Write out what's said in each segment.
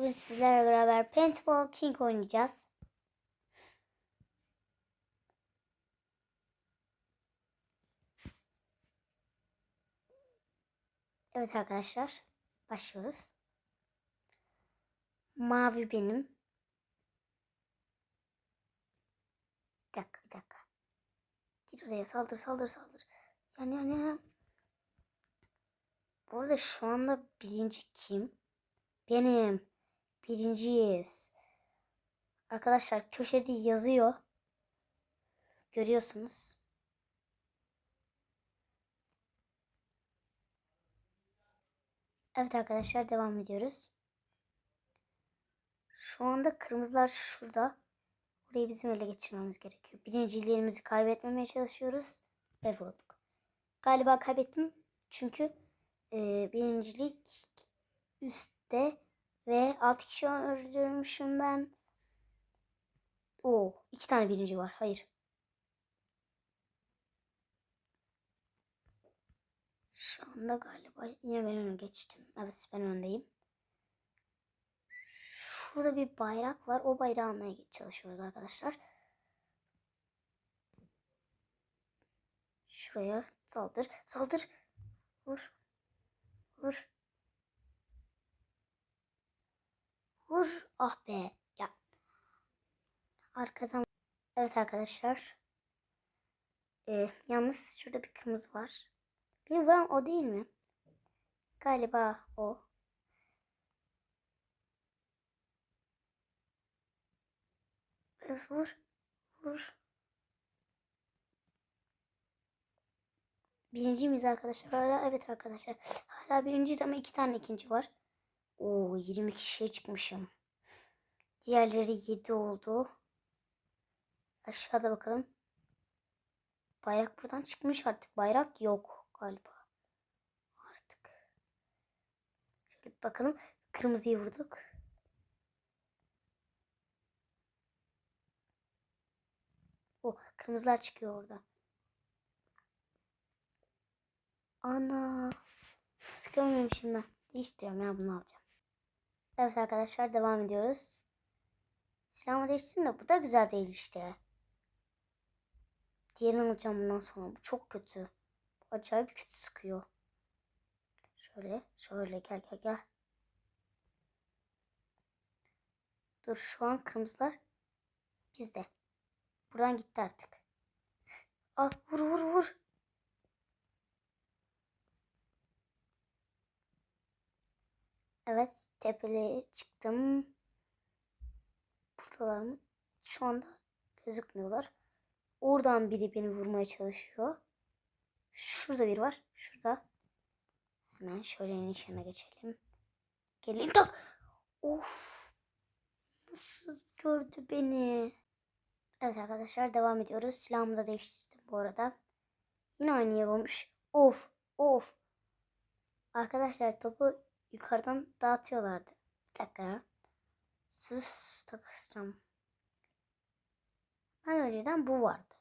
Bugün sizlerle beraber Paintball King oynayacağız. Evet arkadaşlar. Başlıyoruz. Mavi benim. Bir dakika bir dakika. Gir oraya saldır saldır saldır. Yani yani. Bu arada şu anda birinci kim? Benim. Birinciyiz. Arkadaşlar köşede yazıyor. Görüyorsunuz. Evet arkadaşlar devam ediyoruz. Şu anda kırmızılar şurada. Orayı bizim öyle geçirmemiz gerekiyor. Birinciliğimizi kaybetmemeye çalışıyoruz. Ve bulduk. Galiba kaybettim. Çünkü e, birincilik üstte ve 6 kişi öldürmüşüm ben. Oo, iki tane birinci var. Hayır. Şu anda galiba yine ben öne geçtim. Evet ben öndeyim. Şurada bir bayrak var. O bayrağı almaya çalışıyoruz arkadaşlar. Şuraya saldır. Saldır. Vur. Vur. Vur. Ah be. Ya. Arkadan. Evet arkadaşlar. Ee, yalnız şurada bir kırmızı var. Beni vuran o değil mi? Galiba o. Evet, vur. Vur. Birinci miyiz arkadaşlar? Hala evet arkadaşlar. Hala birinciyiz ama iki tane ikinci var. Oo 20 kişiye çıkmışım. Diğerleri 7 oldu. Aşağıda bakalım. Bayrak buradan çıkmış artık. Bayrak yok galiba. Artık. Şöyle bir bakalım. Kırmızıyı vurduk. O kırmızılar çıkıyor orada. Ana. Nasıl görmemişim ben. Değiştiriyorum ya bunu alacağım. Evet arkadaşlar devam ediyoruz. Silahımı değiştirdim de bu da güzel değil işte. Diğerini alacağım bundan sonra. Bu çok kötü. Bu acayip kötü sıkıyor. Şöyle şöyle gel gel gel. Dur şu an kırmızılar bizde. Buradan gitti artık. Al vur vur vur. Evet tepeye çıktım. Buradalar mı? Şu anda gözükmüyorlar. Oradan biri beni vurmaya çalışıyor. Şurada biri var. Şurada. Hemen şöyle nişana geçelim. Gelin tak. Of. Nasıl gördü beni? Evet arkadaşlar devam ediyoruz. Silahımı da değiştirdim bu arada. Yine aynı yer olmuş. Of. Of. Arkadaşlar topu yukarıdan dağıtıyorlardı. Bir dakika ya. Sus takacağım. Ben önceden bu vardı.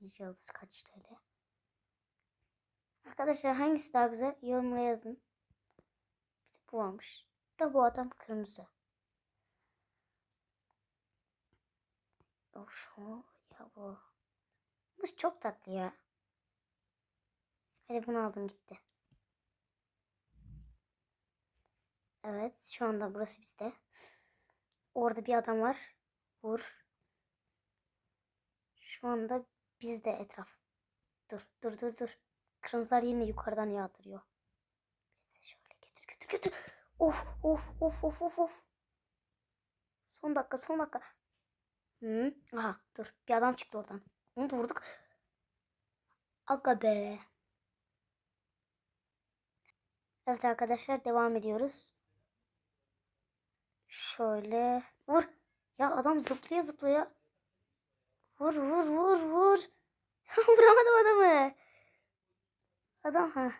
Yıldız kaç TL? Arkadaşlar hangisi daha güzel? Yorumlara yazın. Bu varmış. Bir de bu adam kırmızı. Of ya bu. Bu çok tatlı ya. Hadi bunu aldım gitti. Evet şu anda burası bizde. Orada bir adam var. Vur. Şu anda bizde etraf. Dur dur dur dur. Kırmızılar yine yukarıdan yağdırıyor. Biz de şöyle getir götür götür. Of of of of of of. Son dakika son dakika. Hı? Aha dur bir adam çıktı oradan. Onu da vurduk. Aga be. Evet arkadaşlar devam ediyoruz. Şöyle vur. Ya adam zıplaya zıplaya. Vur vur vur vur. Vuramadım adamı. Adam ha.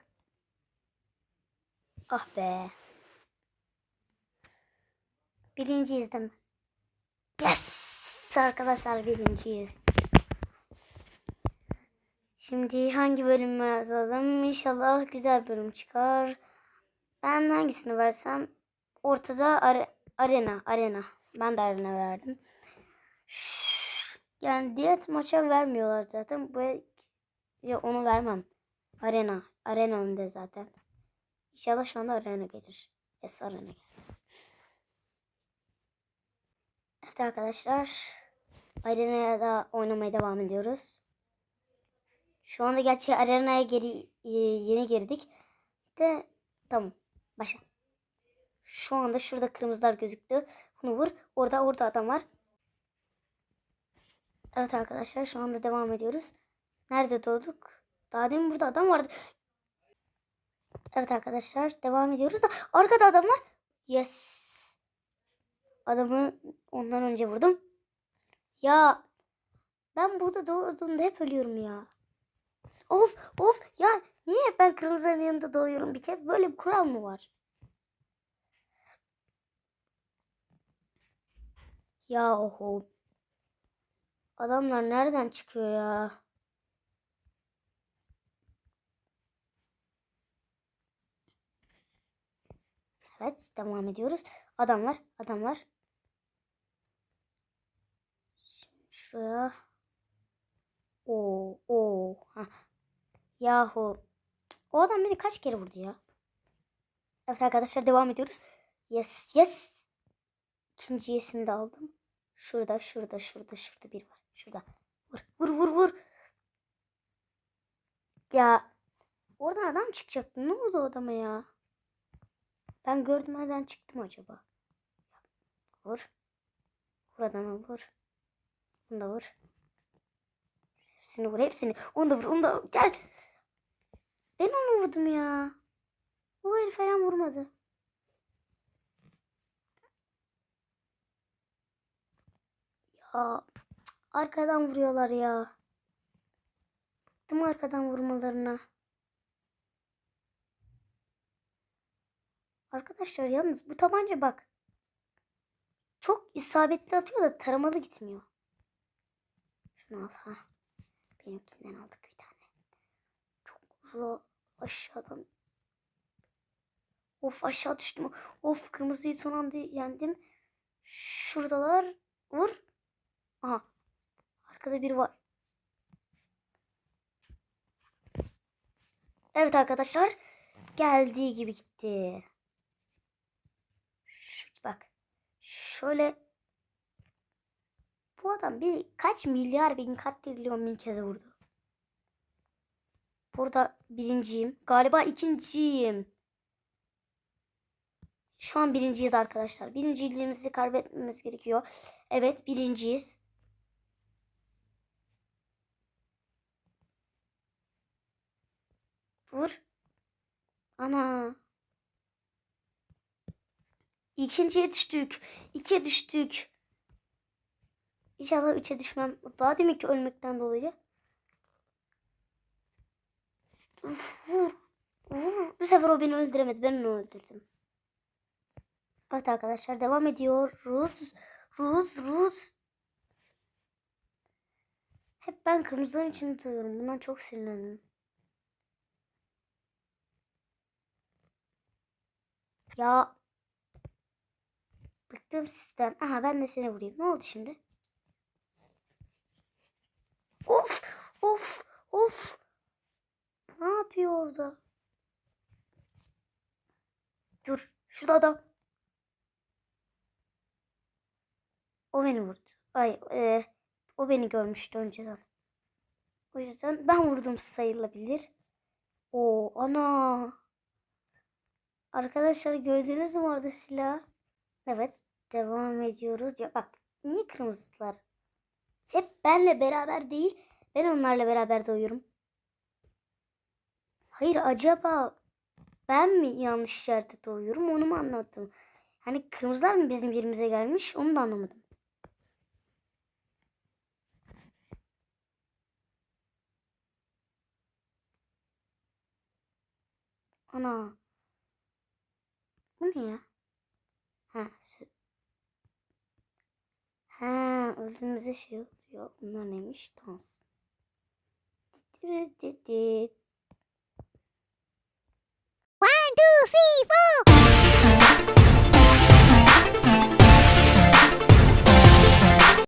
Ah be. Birinciyiz değil mi? Yes! Arkadaşlar birinciyiz. Şimdi hangi bölümü yazalım? İnşallah güzel bölüm çıkar. Ben hangisini versem ortada are- arena. Arena. Ben de arena verdim. Şşş, yani diğer maça vermiyorlar zaten. Buraya ya onu vermem. Arena. Arena önde zaten. İnşallah şu anda arena gelir. Yes arena geldi. Evet arkadaşlar. Arena'ya da oynamaya devam ediyoruz. Şu anda gerçi arenaya geri e, yeni girdik. De tamam. Başla. Şu anda şurada kırmızılar gözüktü. Bunu vur. Orada orada adam var. Evet arkadaşlar şu anda devam ediyoruz. Nerede doğduk? Daha demin burada adam vardı. Evet arkadaşlar devam ediyoruz da arkada adam var. Yes. Adamı ondan önce vurdum. Ya ben burada doğduğumda hep ölüyorum ya. Of of ya niye hep ben kırmızının yanında doğuyorum bir kere? Böyle bir kural mı var? Ya oho. Adamlar nereden çıkıyor ya? Evet devam ediyoruz. Adam var. Adam var. Şimdi şuraya. Oo, oo. Ha. Yahu. O adam beni kaç kere vurdu ya? Evet arkadaşlar devam ediyoruz. Yes yes. İkinci yesimi de aldım. Şurada şurada şurada şurada bir var. Şurada. Vur vur vur vur. Ya oradan adam çıkacaktı. Ne oldu adama ya? Ben gördüm nereden çıktım acaba? Vur. Vur adamı vur. Bunu da vur. Hepsini vur hepsini. Onu da vur onu da gel. Ben onu vurdum ya. O herif falan vurmadı. Arkadan vuruyorlar ya. Bıktım arkadan vurmalarına. Arkadaşlar yalnız bu tabanca bak. Çok isabetli atıyor da taramalı gitmiyor. Şunu al ha. Benimkinden aldık bir tane. Çok uzun aşağıdan. Of aşağı düştüm. Of kırmızıyı son anda yendim. Şuradalar. Vur. Aha. Arkada biri var. Evet arkadaşlar. Geldiği gibi gitti. Şu, bak. Şöyle. Bu adam beni kaç milyar bin katrilyon bin kez vurdu. Burada birinciyim. Galiba ikinciyim. Şu an birinciyiz arkadaşlar. Birinciliğimizi kaybetmemiz gerekiyor. Evet birinciyiz. Vur. Ana. İkinciye düştük. İkiye düştük. İnşallah üçe düşmem. Daha demek ki ölmekten dolayı. Vur. Vur. Bu sefer o beni öldüremedi. Ben onu öldürdüm. Evet arkadaşlar devam ediyoruz. Ruz Ruz. Hep ben kırmızıların içinde duyuyorum. Bundan çok sinirlendim. Ya bıktım sizden. Aha ben de seni vurayım. Ne oldu şimdi? Of of of. Ne yapıyor orada? Dur. Şurada adam. O beni vurdu. Ay e, o beni görmüştü önceden. O yüzden ben vurdum sayılabilir. O ana. Arkadaşlar gördünüz mü orada silah? Evet devam ediyoruz. Ya bak niye kırmızılar? Hep benle beraber değil. Ben onlarla beraber doyuyorum. Hayır acaba ben mi yanlış yerde doğuyorum onu mu anlattım? Hani kırmızılar mı bizim yerimize gelmiş onu da anlamadım. Ana. Bu ne ya? Ha, şu. Ha, öldüğümüzde şey oluyor. Bunlar neymiş? Dans. One, two, three, four.